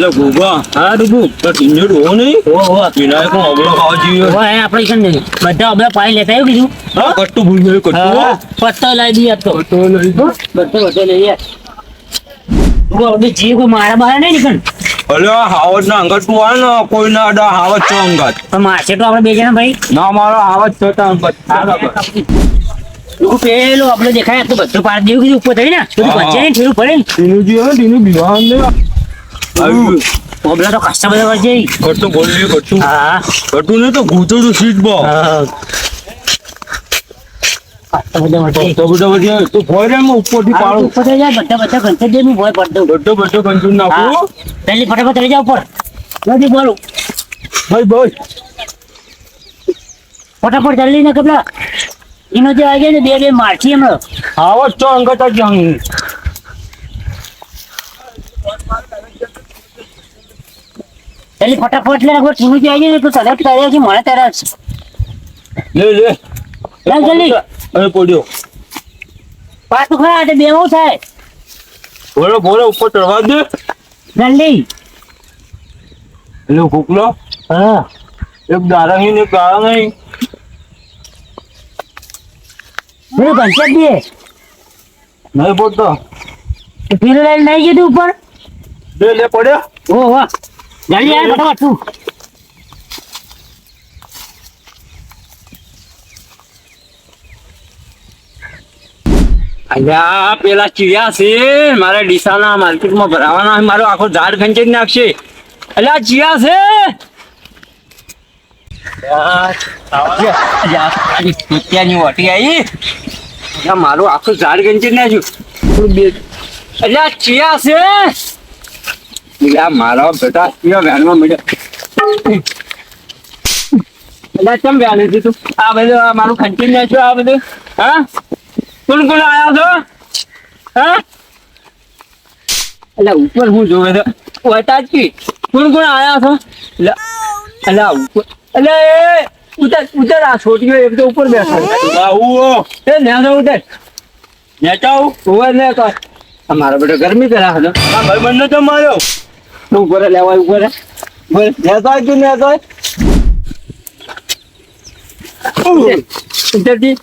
એટલે ગોગા હા ડુબુ તો ટીંજો ડોહો નહીં ઓ હો વિનાયક નો અબળો ખાવા જોઈએ ઓ હે આપણે કન નહીં બધા અબલા પાણી લેતા આવ્યું કીધું? હા? કટ્ટું ભૂલ ગયું કટ્ટું. પત્તો લાવી દઈએ તો. તો લઈ દો. બધો બધો લઈએ ઓ આપણે જીવ કોઈ મારા બહાર નહીં નીકળ. અલે આ ના અંગત તું આવે ને કોઈ ના અડા હાવજ છો અંગત. પણ મારશે તો આપણે બે જણા ભાઈ. ના મારો હાવત છો તા અંગત. પેલું આપણે દેખાય તો બધું પાડી દેવું કીધું ઉપર થઈ ને? બધું પડે ને? ટીનું જી આવે ટીનું ઓબલા તો કસ્તા બધા વળશે કરતો બોલ લે હા. કટ્ટું ને તો ગૂંચો તો સીટ બો. ફટાફટ ચડી જાવ ઉપર. નથી બોલું. ભાઈ ભાઈ. ફટાફટ જલ્દી ને કપડા. એનો જે આજે ને બે બે મારથી હમણાં હાવજ છો અંગત જ જંગ ફટાફટ લે રાખો ટીનું જે આજે ને તો તરત તારે છે મને તારા છે લે. લે ચાલ જલ્દી. અરે પડ્યો. પાછું ખા આટે બેવું થાય બોલો બોલો ઉપર ચડવા દે. જલ્દી. એટલે ફૂકલો હા. એક દારંગી ને કારંગી હું પેલું દે નહીં પોતો પેલું લઈને નહીં ગયું ઉપર? લે લે પડ્યો. ઓ વાહ. જલ્દી આવ ફટાફટ તું. અલ્યા, પેલા ચિયા છે, મારે ડીસાના માર્કેટમાં ભરાવાના. મારો આખો ઝાડ ખંચી નાખશે. અલ્યા ચિયા છે. ત્યાંની વાટી આવી અલ્યા, મારું આખું ઝાડ ખંચી નાખ્યું. અલ્યા ચિયા છે. અલ્યા મારો બેટા ચિયા વ્યાનમાં મળ્યો. અલ્યા ચમ વ્યાન તું? આ બધું મારું ખંચી નાખ્યું આ બધું. હા? કોણ કોણ આયા છો? હા? એટલે ઉપર હું જોવે તો વટા કી કોણ કોણ આવ્યા છો? એટલે ઉપર એટલે એ ઉતર ઉતર આ છોટીઓ એક તો ઉપર બેઠો આવું એ તો ઉતર. નેચાઉ ઓવર ને કર મારો બેટો ગરમી કરા હતો આ ભાઈ બંને તો માર્યો. ઉપર લેવા ઉપર બોલ નેતો તું નેતો ઉતરજી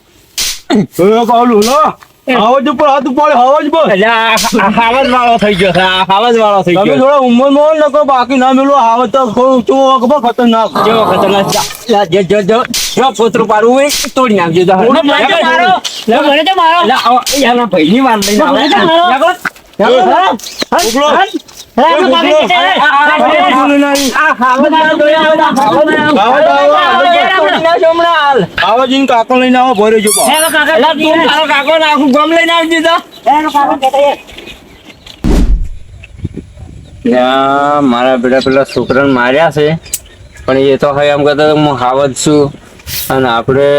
એ કાલું લો આવાજ ઉપર હાથ ઉપર આવાજ પર હાવજ વાળો થઈ ગયો છે વાળો થઈ ગયો તમે થોડા ઉંમર નો નકો બાકી ના મેલો હાવજ તો ખો તો ખબર ખતરનાક જેવો ખતરનાક જા જે જો જો જો પોતરું પાડવું હોય તોડી નાખજો મારો મને તો મારો આવા યાના ભાઈની વાર લઈને આવે કાકો લઈને આવો ભરે જો કાકો આખું ગામ લઈને મારા બેટા પેલા છોકરાને માર્યા છે પણ એ તો હવે એમ કરતા હું હાવત છું અને આપણે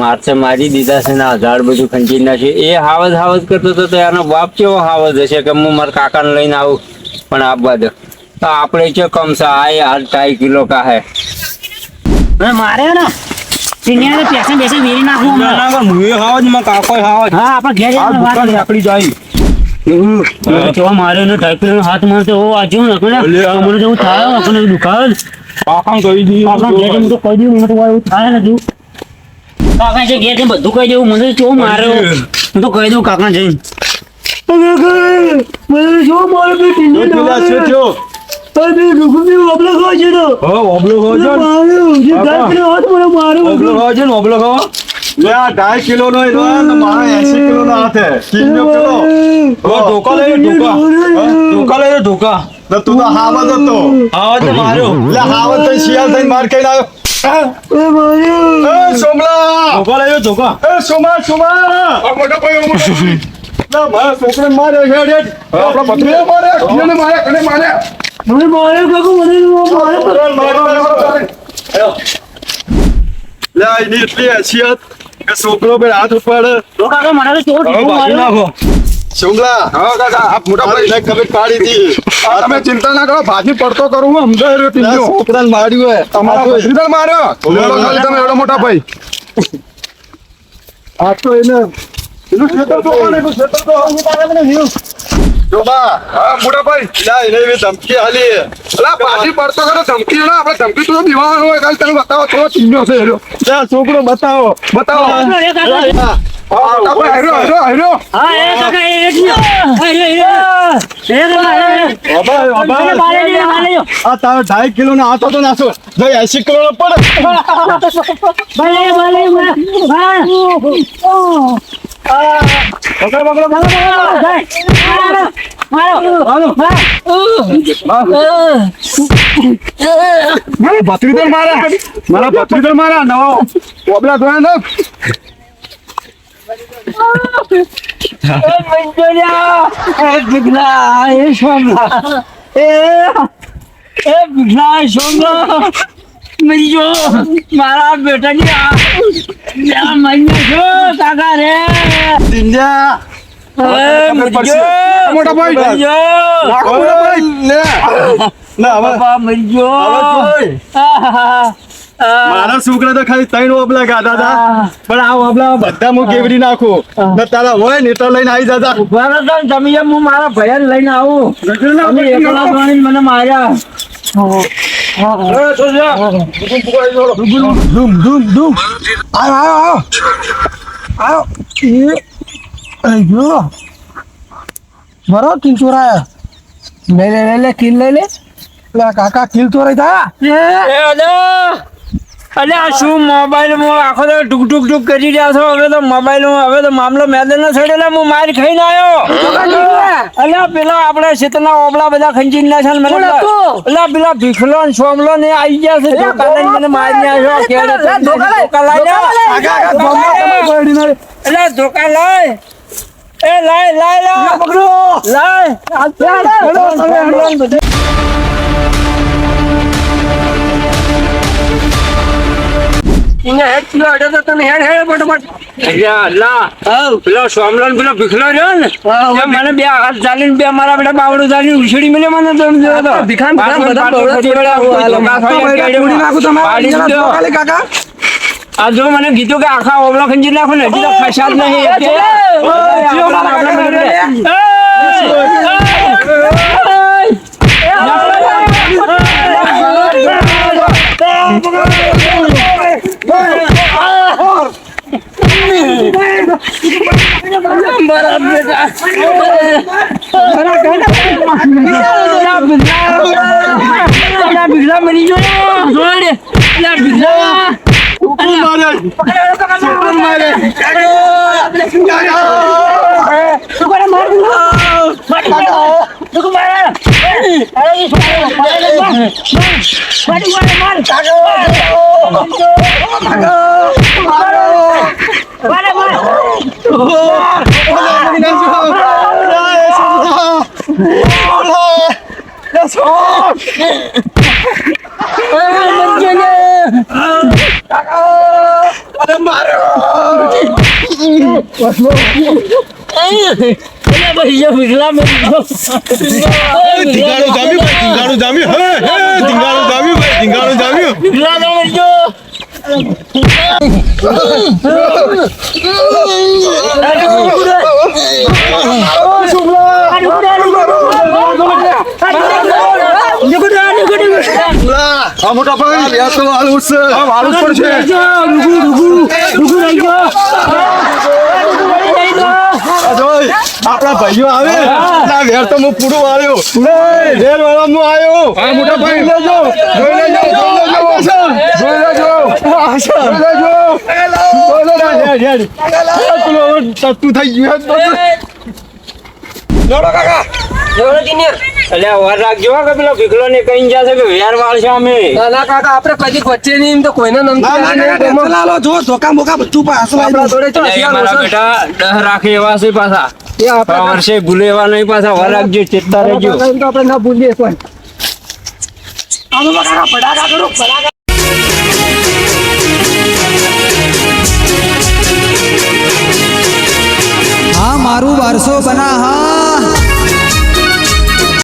મારસે મારી દીધા છે ને આ ઝાડ બધું ખંચી નાખ્યું એ હાવજ હાવજ કરતો હતો તો એનો બાપ કેવો હાવજ હશે કે હું મારા કાકાને લઈને આવું પણ આપવા દો તો આપણે છે કમસા છે આ હાલ ટાઈ કિલો કા હે. મારે ને સિનિયર પેસે બેસી વેરી નાખું હમણાં. હાવજમાં કાકો હાવજ. હા આપણે ઘેર જઈને વાત કરી. આકડી જાય. કેવા મારે ને ટાઈપીનો હાથ મારતો ઓ આજુ ને કને અલે આ- મને તો થાય કને દુકાન પાકા કહી દી પાકા ઘેર તો કહી દઉં મને તો એવું થાય ને કાકા છે ઘેર બધું કહી દેવું. મને ચો કેવું મારે હું તો કહી દઉં કાકા જઈને. મને જો મારે બે છે થયો? અરે લોકો ઓબલો ખાવ છે તો. હો ઓબલો હો જો મારું જે ટાઈપીનો હાથ મને મારું ઓબલો હો જો ઓબલો હો ઢાઈ કિલો નો એનો એસી કિલો નો હાથે કિલો કિલો લઈ ધોકા. તું તો હાવત હતો. આવા માર્યો. લે હાવત તો શિયાળ થઈને માર કઈ આવ્યો. છોકરો હાથ ઉપર મને તો ચોટ નાખો. સોમલા હા કાકા આ મોટા ભાઈ. ને કબીર કાઢી હતી આ તમે ચિંતા ના કરો ભાજી પડતો કરું હું રહ્યો છોકરાને માર્યું હે. તમારા માર્યો? લેલો ખાલી તમે એડો મોટા ભાઈ. આ તો એને એનું ખેતર તો કોણ એનું ખેતર તો જોબા. હા મોટા ભાઈ ના એને એવી ધમકી હાલી અલા પાછી પડતો કરો ધમકી ના આપણે ધમકી તો દીવાનો હોય કાલ તને બતાવો થોડો ચીન્યો છે હેરો છોકરો બતાવો. બતાવો. ઢાઈ કિલો ના હતો નાખો ભાઈ એસી કિલો નો પડે મારો, ભત્રીધર મારા નવો ઓબલા ધોયા ને. મરી બેટાની આ આ મરી કાકા રે. મોટા ભાઈ. મરી મોટા ભાઈ. લે. ના હવે. બાપા મરી ગયો. હવે જોઈ. આહાહા. આ. મારા છોકરા તો ખાલી ત્રણ ઓબલા ગાતા હતા. પણ આ ઓબલા બધા હું કેવડી નાખું? ને તારા હોય ને તો લઈને આવી જતા. ઊભા તમે, એમ હું મારા ભયા લઈને આવું. તમે એકલા મને માર્યા. ધૂમ ધૂમ ધૂમ આયો આયો આયો. આયો. અయ్యో બરો કિલ ચોરાય લે લે લે લે કિલ લે લે. લે કાકા કિલ ચોરાય થા એ અલે. અલે આ શું મોબાઈલ મો આખો તો ટુક ટુક ટુક કરી રહ્યા છો? હવે તો મોબાઈલમાં હવે તો મામલો મેદાન ના છોડેલા હું માર ખાઈને આવ્યો. અલ્યા પેલા આપણે શીતળના ઓબળા બધા ખંજી ના છે મને અલે પેલા ભીખલો ને સોમલો ને આવી ગયા છે ધોકા મને મારી આવ્યો કેડે ધોકા લાય અલ્યા ધોકા લાય એ લાય લાય લાય. પકડો. લાય. પેલો સોમલો ને પેલો ભીખલો રહ્યો ને મને બે હાથ ચાલીને બે મારા બેટા બાવડું ચાલીને ઉછળી મળ્યો મને તો જોયો તો. આ જો મને કીધું કે આખા ઓબલો ખંજી નાખો ને હજી તો ફસાદ નહીં મળીએ. બિગલા મરી ગયો જોડે બિગલા બિગલા મરી ગયો ધીંગાણું જામ્યું ભાઈ ધીંગાણું જામ્યું હે હે ધીંગાણું જામ્યું ભાઈ ધીંગાણું જામ્યું બિગલા મરી ગયો આ મોટા ભાઈ આ તો હાલું છે આ હાલું જ પડશે રહી ગયો આપણા ભાઈઓ આવે. ના વેર તો હું પૂરું વાળ્યો. વેર વાળા હું આવ્યો. આ મોટા ભાઈ. લેજો જોઈ લેજો જોઈ લેજો. જોઈ લેજો. જોઈ લેજો. જોઈ લેજો. હેડ હેડ પેલો હવે ટટ્ટુ થઈ ગયું. જોડો કાકા અલ્યા વાર રાખજો કે પેલો ભીખલો ને કઈ જશે કે વેર વાળ છે અમે નાના કાકા આપણે કદી વચ્ચે નહીં તો કોઈને નમતી ના, ના, ના, નહીં. ના, ચાલો જો ધોકા મોકા બધું પાછું આપણા જોડે તો મારા બેટા દહ રાખે એવા છે પાછા. એ આપણે વર્ષે ભૂલેવા નહીં પાછા વાર રાખજો ચેતતા રહેજો. એમ તો આપણે ના ભૂલીએ કોઈ. આનો કાકા ફટાકા કરો ફટાકા. હા મારું વારસો બના હા